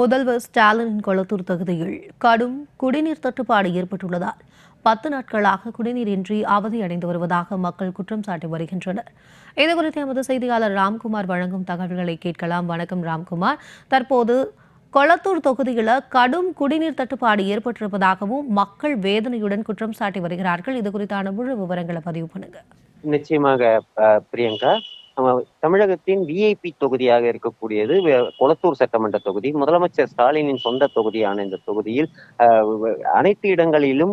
முதல்வர் ஸ்டாலினின் கொளத்தூர் தொகுதியில் கடும் குடிநீர் தட்டுப்பாடு ஏற்பட்டுள்ளதால் பத்து நாட்களாக குடிநீரின்றி அவதியடைந்து வருவதாக மக்கள் குற்றம் சாட்டி வருகின்றனர். இதுகுறித்து எமது செய்தியாளர் ராம்குமார் வழங்கும் தகவல்களை கேட்கலாம். வணக்கம் ராம்குமார். தற்போது கொளத்தூர் தொகுதியில் கடும் குடிநீர் தட்டுப்பாடு ஏற்பட்டிருப்பதாகவும் மக்கள் வேதனையுடன் குற்றம் சாட்டி வருகிறார்கள். இது குறித்தான முழு விவரங்களை பதிவு பண்ணுங்க. நிச்சயமாக பிரியங்கா தமிழகத்தின் விஐபி தொகுதியாக இருக்கக்கூடியது கொளத்தூர் சட்டமன்ற தொகுதி முதலமைச்சர் ஸ்டாலினின் சொந்த தொகுதியான இந்த தொகுதியில் அனைத்து இடங்களிலும்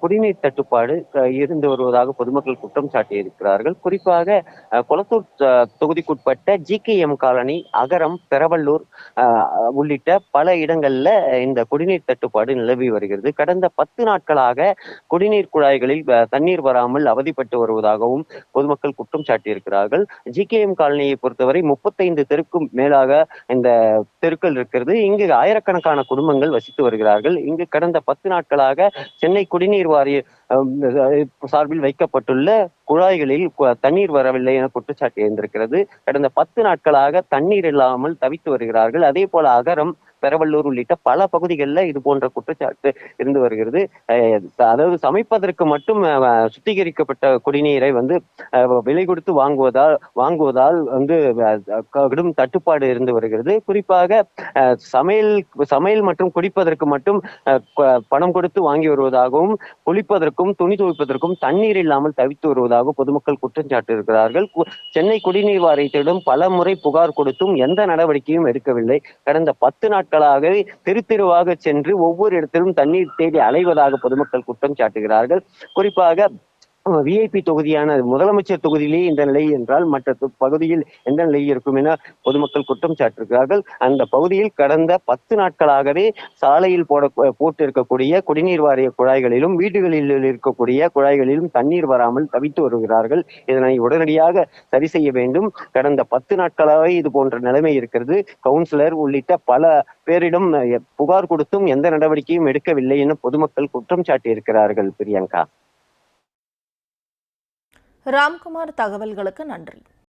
குடிநீர் தட்டுப்பாடு இருந்து வருவதாக பொதுமக்கள் குற்றம் சாட்டியிருக்கிறார்கள். குறிப்பாக கொளத்தூர் தொகுதிக்குட்பட்ட G K M colony Agaram Peravallur உள்ளிட்ட பல இடங்கள்ல இந்த குடிநீர் தட்டுப்பாடு நிலவி வருகிறது. கடந்த பத்து நாட்களாக குடிநீர் குழாய்களில் தண்ணீர் வராமல் அவதிப்பட்டு வருவதாகவும் பொதுமக்கள் குற்றம் சாட்டியிருக்கிறார்கள். ஜி ஜிகேஎம் காலனியை பொறுத்தவரை முப்பத்தைந்து தெருக்கும் மேலாக இந்த தெருக்கள் இருக்கிறது. இங்கு ஆயிரக்கணக்கான குடும்பங்கள் வசித்து வருகிறார்கள். இங்கு கடந்த பத்து நாட்களாக சென்னை குடிநீர் வாரிய சார்பில் வைக்கப்பட்டுள்ள குழாய்களில் தண்ணீர் வரவில்லை என குற்றச்சாட்டு எழுந்திருக்கிறது. கடந்த பத்து நாட்களாக தண்ணீர் இல்லாமல் தவித்து வருகிறார்கள். அதே போல அகரம் பெரவல்லூர் உள்ளிட்ட பல பகுதிகளில் இது போன்ற குற்றச்சாட்டு இருந்து வருகிறது. அதாவது சமைப்பதற்கு மட்டும் சுத்திகரிக்கப்பட்ட குடிநீரை வந்து விலை கொடுத்து வாங்குவதால் வாங்குவதால் வந்து கடும் தட்டுப்பாடு இருந்து வருகிறது. குறிப்பாக சமையல் சமையல் மற்றும் குடிப்பதற்கு மட்டும் பணம் கொடுத்து வாங்கி வருவதாகவும் குளிப்பதற்கும் துணி துவைப்பதற்கும் தண்ணீர் இல்லாமல் தவித்து வருவதாக பொதுமக்கள் குற்றம் சாட்டியிருக்கிறார்கள் சென்னை குடிநீர் வாரியத்திடம் பல முறை புகார் கொடுத்தும் எந்த நடவடிக்கையும் எடுக்கவில்லை. கடந்த பத்து நாட்கள் நாட்களாக தெரு தெருவாக சென்று ஒவ்வொரு இடத்திலும் தண்ணீர் தேடி அலைவதாக பொதுமக்கள் குற்றம் சாட்டுகிறார்கள். குறிப்பாக விஐபி தொகுதியான முதலமைச்சர் தொகுதியிலே இந்த நிலை என்றால் மற்ற பகுதியில் எந்த நிலை இருக்கும் என பொதுமக்கள் குற்றம் சாட்டிருக்கிறார்கள். அந்த பகுதியில் கடந்த பத்து நாட்களாகவே சாலையில் போட போட்டு இருக்கக்கூடிய குடிநீர் வாரிய குழாய்களிலும் வீடுகளில் இருக்கக்கூடிய குழாய்களிலும் தண்ணீர் வராமல் தவித்து வருகிறார்கள். இதனை உடனடியாக சரி செய்ய வேண்டும். கடந்த பத்து நாட்களாகவே இது போன்ற நிலைமை இருக்கிறது. கவுன்சிலர் உள்ளிட்ட பல பேரிடம் அஹ், புகார் கொடுத்தும் எந்த நடவடிக்கையும் எடுக்கவில்லை என பொதுமக்கள் குற்றம் சாட்டியிருக்கிறார்கள் பிரியங்கா. ராம்குமார் தகவல்களுக்கு நன்றி.